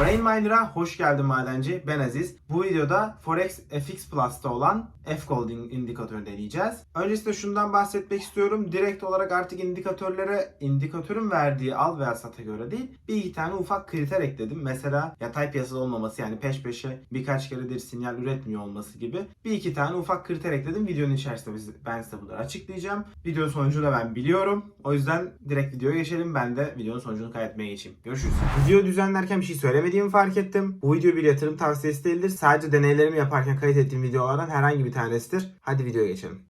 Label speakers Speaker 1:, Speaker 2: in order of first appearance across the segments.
Speaker 1: Brain Miner'a hoş geldin madenci. Ben Aziz. Bu videoda Forex FX Plus'ta olan F-Gold in- indikatörü deneyeceğiz. Öncesinde şundan bahsetmek istiyorum. Direkt olarak artık indikatörlere indikatörün verdiği al veya sata göre değil bir iki tane ufak kriter ekledim. Mesela yatay piyasada olmaması yani peş peşe birkaç keredir sinyal üretmiyor olması gibi bir iki tane ufak kriter ekledim. Videonun içerisinde ben size bunları açıklayacağım. Videonun sonucunu da ben biliyorum. O yüzden direkt videoya geçelim. Ben de videonun sonucunu kaydetmeye geçeyim. Görüşürüz. Video düzenlerken bir şey söylemediğimi fark ettim. Bu video bir yatırım tavsiyesi değildir. Sadece deneylerimi yaparken kayıt ettiğim videolardan herhangi bir tanesidir. Hadi videoya geçelim.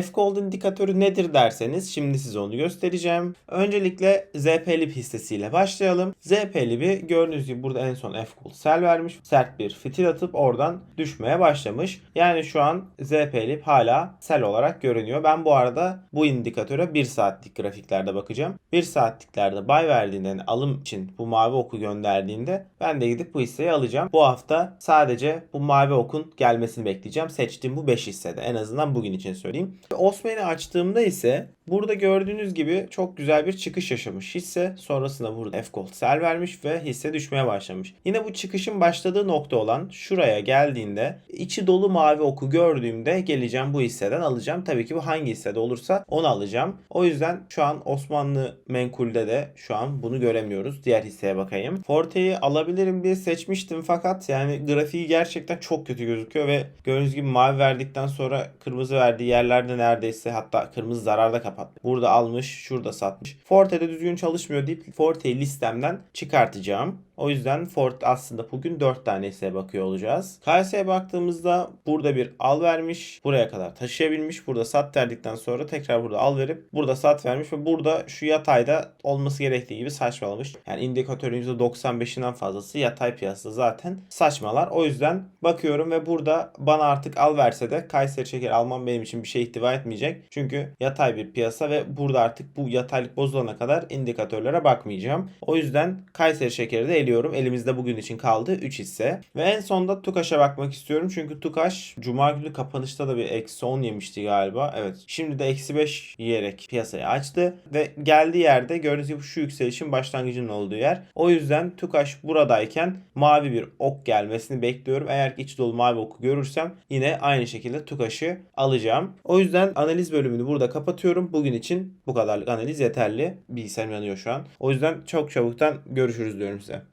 Speaker 1: F-Gold indikatörü nedir derseniz şimdi size onu göstereceğim. Öncelikle ZPLib hissesiyle başlayalım. ZPLib'i gördüğünüz gibi burada en son F-Gold sell vermiş. Sert bir fitil atıp oradan düşmeye başlamış. Yani şu an ZPLib hala sell olarak görünüyor. Ben bu arada bu indikatöre 1 saatlik grafiklerde bakacağım. 1 saatliklerde buy verdiğinde yani alım için bu mavi oku gönderdiğinde ben de gidip bu hisseyi alacağım. Bu hafta sadece bu mavi okun gelmesini bekleyeceğim. Seçtiğim bu 5 hissede. En azından bugün için söyleyeyim. Osman'ı açtığımda ise burada gördüğünüz gibi çok güzel bir çıkış yaşamış hisse. Sonrasında burada F-Gold sell vermiş ve hisse düşmeye başlamış. Yine bu çıkışın başladığı nokta olan şuraya geldiğinde içi dolu mavi oku gördüğümde geleceğim bu hisseden alacağım. Tabii ki bu hangi hissede olursa onu alacağım. O yüzden şu an Osmanlı menkulde de şu an bunu göremiyoruz. Diğer hisseye bakayım. Forte'yi alabilirim diye seçmiştim fakat yani grafiği gerçekten çok kötü gözüküyor ve gördüğünüz gibi mavi verdikten sonra kırmızı verdiği yerlerde neredeyse hatta kırmızı zararda kapattı. Burada almış, şurada satmış. Forte'de düzgün çalışmıyor deyip Forte'yi listemden çıkartacağım. O yüzden Ford aslında bugün 4 tane hisseye bakıyor olacağız. KS'ye baktığımızda burada bir al vermiş. Buraya kadar taşıyabilmiş. Burada sat verdikten sonra tekrar burada al verip burada sat vermiş ve burada şu yatayda olması gerektiği gibi saçmalamış. Yani indikatörün %95'inden fazlası yatay piyasada zaten saçmalar. O yüzden bakıyorum ve burada bana artık al verse de Kayseri şeker almam benim için bir şey ihtiva etmeyecek. Çünkü yatay bir piyasa ve burada artık bu yataylık bozulana kadar indikatörlere bakmayacağım. O yüzden Kayseri şekeri de eliyorum. Elimizde bugün için kaldı 3 hisse. Ve en sonda Tukaş'a bakmak istiyorum. Çünkü Tukaş Cuma günü kapanışta da bir eksi 10 yemişti galiba. Evet. Şimdi de eksi 5 yiyerek piyasayı açtı. Ve geldiği yerde gördüğünüz gibi şu yükselişin başlangıcının olduğu yer. O yüzden Tukaş buradayken mavi bir ok gelmesini bekliyorum. Eğer iç dolu mavi oku görürsem yine aynı şekilde Tukaş'ı alacağım. O yüzden analiz bölümünü burada kapatıyorum. Bugün için bu kadarlık analiz yeterli. Bilgisayarım yanıyor şu an. O yüzden çok çabuktan görüşürüz diyorum size.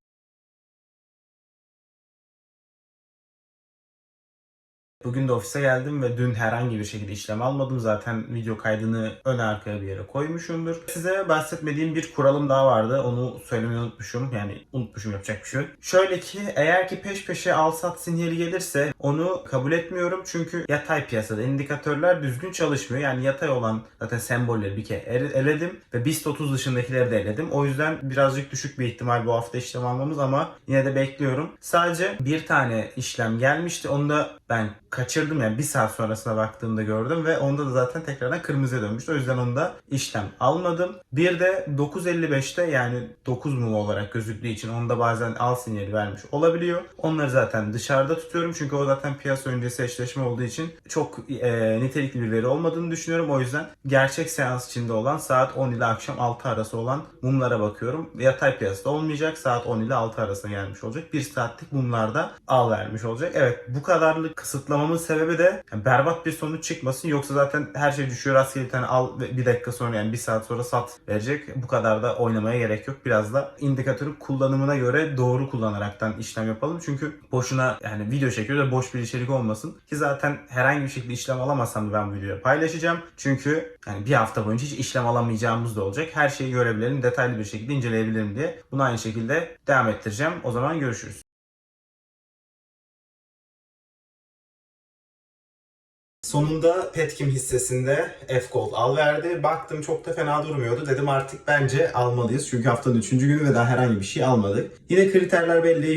Speaker 1: Bugün de ofise geldim ve dün herhangi bir şekilde işlem almadım. Zaten video kaydını ön arkaya bir yere koymuşumdur. Size bahsetmediğim bir kuralım daha vardı. Onu söylemeyi unutmuşum. Yani unutmuşum yapacak bir şey. Şöyle ki eğer ki peş peşe al sat sinyali gelirse onu kabul etmiyorum. Çünkü yatay piyasada indikatörler düzgün çalışmıyor. Yani yatay olan zaten sembolleri bir kere ele- eledim ve BIST 30 dışındakileri de eledim. O yüzden birazcık düşük bir ihtimal bu hafta işlem almamız ama yine de bekliyorum. Sadece bir tane işlem gelmişti. Onu da ben kaçırdım yani bir saat sonrasına baktığımda gördüm ve onda da zaten tekrardan kırmızıya dönmüştü. O yüzden onda işlem almadım. Bir de 9.55'te yani 9 mum olarak gözüktüğü için onda bazen al sinyali vermiş olabiliyor. Onları zaten dışarıda tutuyorum çünkü o zaten piyasa öncesi eşleşme olduğu için çok e, nitelikli bir veri olmadığını düşünüyorum. O yüzden gerçek seans içinde olan saat 10 ile akşam 6 arası olan mumlara bakıyorum. Yatay piyasada olmayacak. Saat 10 ile 6 arasına gelmiş olacak. Bir saatlik mumlarda al vermiş olacak. Evet bu kadarlık kısıtlamamın sebebi de yani berbat bir sonuç çıkmasın. Yoksa zaten her şey düşüyor. Rastgele tane al ve bir dakika sonra yani bir saat sonra sat verecek. Bu kadar da oynamaya gerek yok. Biraz da indikatörün kullanımına göre doğru kullanaraktan işlem yapalım. Çünkü boşuna yani video çekiyor da boş bir içerik olmasın. Ki zaten herhangi bir şekilde işlem alamazsam da ben bu videoyu paylaşacağım. Çünkü yani bir hafta boyunca hiç işlem alamayacağımız da olacak. Her şeyi görebilirim, detaylı bir şekilde inceleyebilirim diye. Bunu aynı şekilde devam ettireceğim. O zaman görüşürüz. Sonunda Petkim hissesinde F-Gold al verdi. Baktım çok da fena durmuyordu. Dedim artık bence almalıyız. Çünkü haftanın 3. günü ve daha herhangi bir şey almadık. Yine kriterler belli.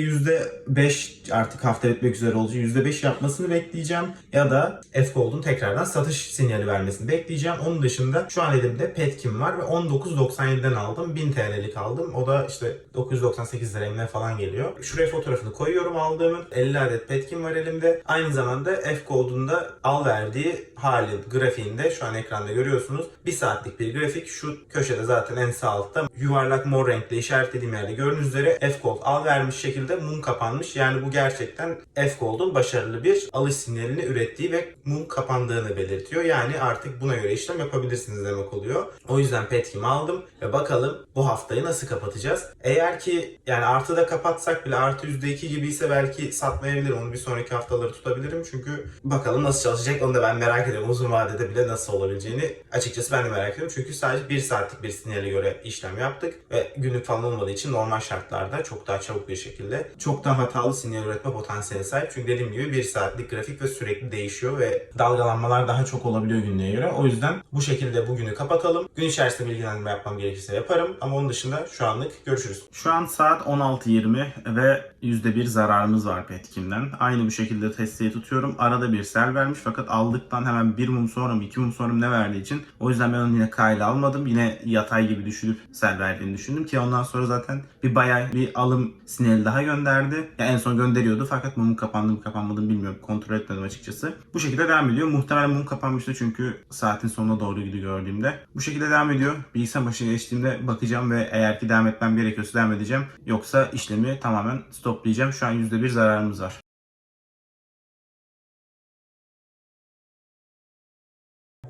Speaker 1: %5 artık hafta bitmek üzere olacak. %5 yapmasını bekleyeceğim. Ya da F-Gold'un tekrardan satış sinyali vermesini bekleyeceğim. Onun dışında şu an elimde Petkim var ve 19.97'den aldım. 1000 TL'lik aldım. O da işte 998 liraya falan geliyor. Şuraya fotoğrafını koyuyorum aldığımın. 50 adet Petkim var elimde. Aynı zamanda F-Gold'un da al verdiği verdiği hali grafiğinde şu an ekranda görüyorsunuz. Bir saatlik bir grafik. Şu köşede zaten en sağ altta yuvarlak mor renkle işaretlediğim yerde gördüğünüz üzere F-Gold al vermiş şekilde mum kapanmış. Yani bu gerçekten F-Gold'un başarılı bir alış sinyalini ürettiği ve mum kapandığını belirtiyor. Yani artık buna göre işlem yapabilirsiniz demek oluyor. O yüzden petkimi aldım ve bakalım bu haftayı nasıl kapatacağız. Eğer ki yani artıda kapatsak bile artı %2 gibi ise belki satmayabilirim. Onu bir sonraki haftaları tutabilirim. Çünkü bakalım nasıl çalışacak onu da ben merak ediyorum. Uzun vadede bile nasıl olabileceğini açıkçası ben de merak ediyorum. Çünkü sadece bir saatlik bir sinyale göre işlem yaptık ve günlük falan olmadığı için normal şartlarda çok daha çabuk bir şekilde çok daha hatalı sinyal üretme potansiyeline sahip. Çünkü dediğim gibi bir saatlik grafik ve sürekli değişiyor ve dalgalanmalar daha çok olabiliyor günlüğe göre. O yüzden bu şekilde bugünü kapatalım. Gün içerisinde bilgilendirme yapmam gerekirse yaparım. Ama onun dışında şu anlık görüşürüz. Şu an saat 16.20 ve %1 zararımız var Petkim'den. Aynı bu şekilde testiyi tutuyorum. Arada bir sel vermiş fakat aldıktan hemen bir mum sonra mı iki mum sonra mı ne verdiği için o yüzden ben onu yine kayla almadım. Yine yatay gibi düşürüp sel verdiğini düşündüm ki ondan sonra zaten bir bayağı bir alım sinyali daha gönderdi. Yani en son gönderiyordu fakat mumun kapandı mı kapanmadı mı bilmiyorum. Kontrol etmedim açıkçası. Bu şekilde devam ediyor. Muhtemelen mum kapanmıştı çünkü saatin sonuna doğru gidiyor gördüğümde. Bu şekilde devam ediyor. Bilgisayar başına geçtiğimde bakacağım ve eğer ki devam etmem gerekiyorsa devam edeceğim. Yoksa işlemi tamamen stoplayacağım. Şu an %1 zararımız var.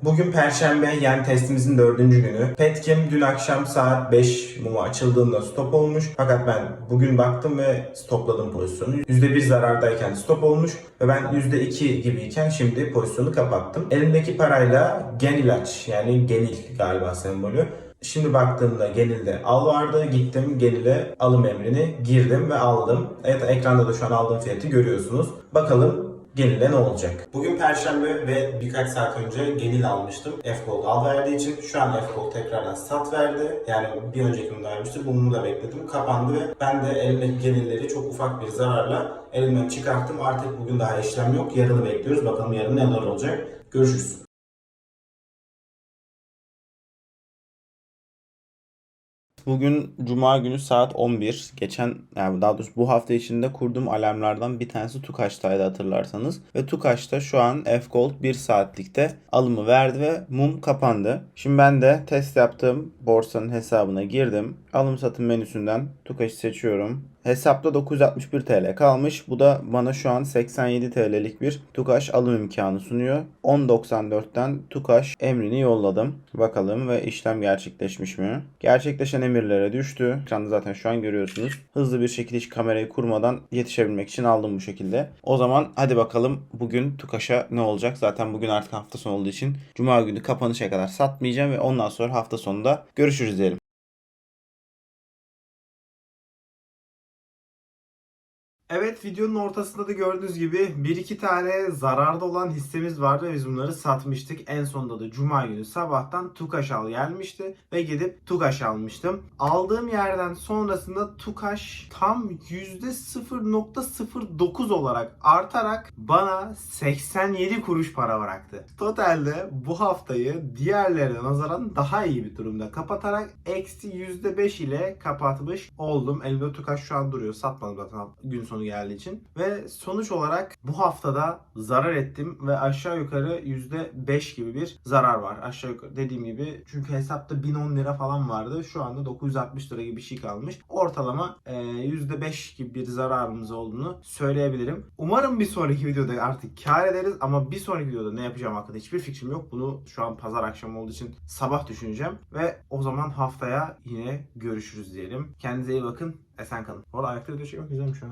Speaker 1: Bugün Perşembe yani testimizin dördüncü günü. Petkim dün akşam saat 5 mumu açıldığında stop olmuş. Fakat ben bugün baktım ve stopladım pozisyonu. %1 zarardayken stop olmuş ve ben %2 gibiyken şimdi pozisyonu kapattım. Elimdeki parayla Genilaç yani Genil galiba sembolü. Şimdi baktığımda Genil'de al vardı. Gittim Genil'e alım emrini girdim ve aldım. Evet ekranda da şu an aldığım fiyatı görüyorsunuz. Bakalım Genil'e ne olacak? Bugün Perşembe ve birkaç saat önce Genil almıştım. F-Gold al verdiği için şu an F-Gold tekrardan sat verdi. Yani bir önceki gün vermişti. Bunu da bekledim. Kapandı ve ben de elimdeki Genil'leri çok ufak bir zararla elimden çıkarttım. Artık bugün daha işlem yok. Yarını bekliyoruz. Bakalım yarın neler olacak. Görüşürüz. Bugün Cuma günü saat 11. Geçen yani daha doğrusu bu hafta içinde kurduğum alarmlardan bir tanesi Tukaş'taydı hatırlarsanız. Ve Tukaş'ta şu an F-Gold 1 saatlikte alımı verdi ve mum kapandı. Şimdi ben de test yaptığım borsanın hesabına girdim. Alım satım menüsünden Tukaş'ı seçiyorum. Hesapta 961 TL kalmış. Bu da bana şu an 87 TL'lik bir Tukaş alım imkanı sunuyor. 10.94'ten Tukaş emrini yolladım. Bakalım ve işlem gerçekleşmiş mi? Gerçekleşen emirlere düştü. Ekranda zaten şu an görüyorsunuz. Hızlı bir şekilde hiç kamerayı kurmadan yetişebilmek için aldım bu şekilde. O zaman hadi bakalım bugün Tukaş'a ne olacak? Zaten bugün artık hafta sonu olduğu için Cuma günü kapanışa kadar satmayacağım ve ondan sonra hafta sonunda görüşürüz diyelim. Evet videonun ortasında da gördüğünüz gibi bir iki tane zararda olan hissemiz vardı ve biz bunları satmıştık. En sonunda da cuma günü sabahtan Tukaş al gelmişti ve gidip Tukaş almıştım. Aldığım yerden sonrasında Tukaş tam %0.09 olarak artarak bana 87 kuruş para bıraktı. Totalde bu haftayı diğerlerine nazaran daha iyi bir durumda kapatarak eksi %5 ile kapatmış oldum. Elimde Tukaş şu an duruyor. Satmadım zaten gün sonu geldiği için. Ve sonuç olarak bu haftada zarar ettim ve aşağı yukarı %5 gibi bir zarar var. Aşağı yukarı dediğim gibi çünkü hesapta 1010 lira falan vardı. Şu anda 960 lira gibi bir şey kalmış. Ortalama e, %5 gibi bir zararımız olduğunu söyleyebilirim. Umarım bir sonraki videoda artık kar ederiz ama bir sonraki videoda ne yapacağım hakkında hiçbir fikrim yok. Bunu şu an pazar akşamı olduğu için sabah düşüneceğim ve o zaman haftaya yine görüşürüz diyelim. Kendinize iyi bakın. Esen kalın. Bu ayakta video çekmek güzelmiş şu an.